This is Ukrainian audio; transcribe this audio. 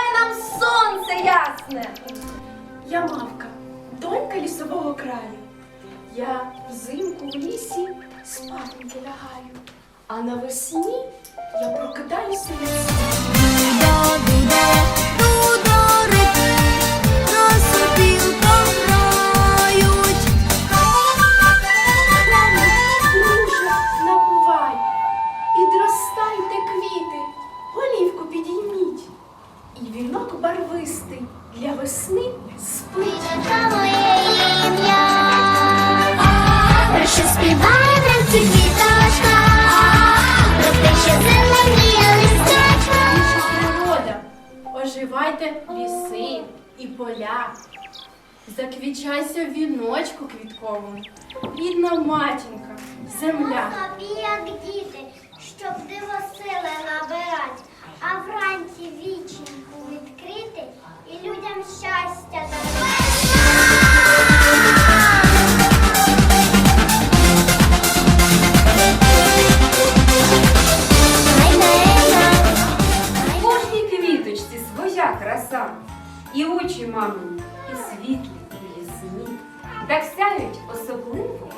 Дай нам сонце ясне. Я мавка, донька лісового краю. Я взимку в лісі спатеньки лягаю, а навесні я прокидаюся. І барвистий для весни ім'я. Про що співає вранці квіточка, про те, що зелені листячка. Природа, оживайте ліси і поля. Заквічайся віночку квітковому, рідна матінка, земля. Щоб диво краса, і очі мамині, і світлі, і лісні так сяють особливо.